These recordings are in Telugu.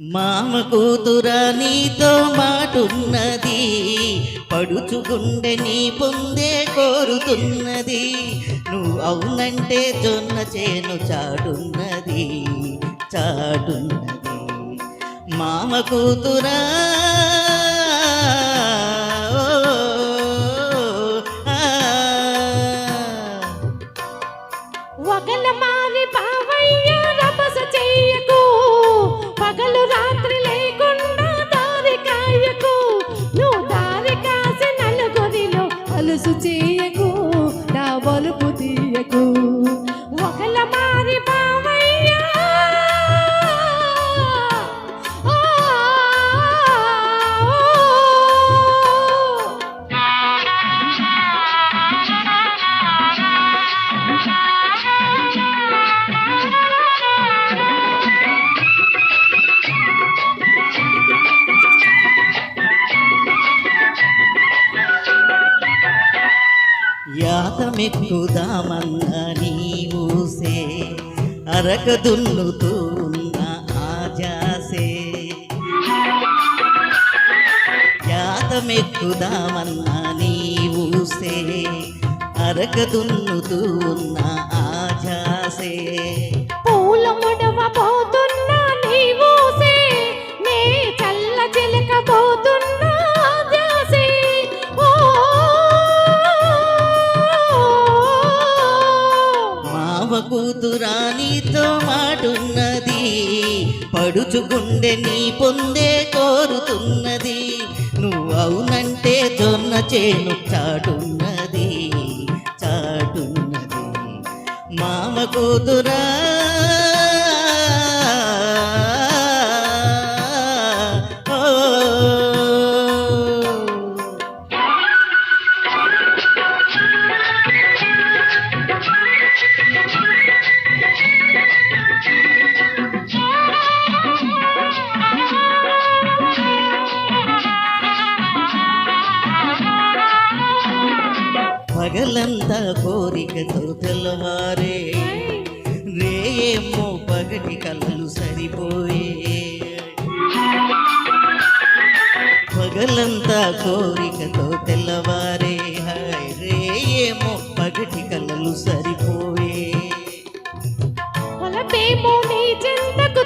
మామ కూతురా నీతో మాటున్నది పడుచుకుండే నీ పొందే కోరుతున్నది. నువ్వు అవునంటే జొన్న చేను చాటున్నది చాటున్నది. మామ కూతురా అలుసు చేయకు యాతమెక్కుదామన్న నీవుసే అరక దున్నుతూ ఉన్న ఆజాసే. యాతమెక్కుదామన్న నీవుసే అరక దున్నుతూ ఉన్న ఆ కూతురా నీతో మాటున్నది పడుచుగుండె నీ పొందే కోరుతున్నది. నువ్వు అవునంటే జొన్న చేను చాటున్నది చాటున్నది. మామ కూతురా పగలంతా కోరికతో తెల్లవారే రేయేమో పగటి కళ్ళు సరిపోయే. పగలంతా కోరికతో తెల్లవారే హాయ్ రేయేమో పగటి కళ్ళు సరిపోయే.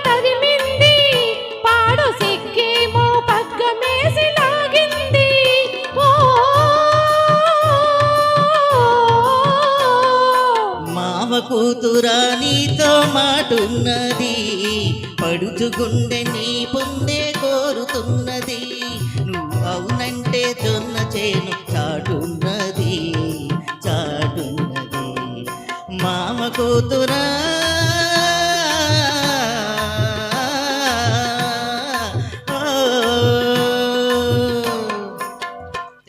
తరిమి మామ కూతురా నీతో మాటున్నది. పడుచుకుండే నీ పొందే కోరుతున్నది. నువ్వు అవునంటే దొన్న చేను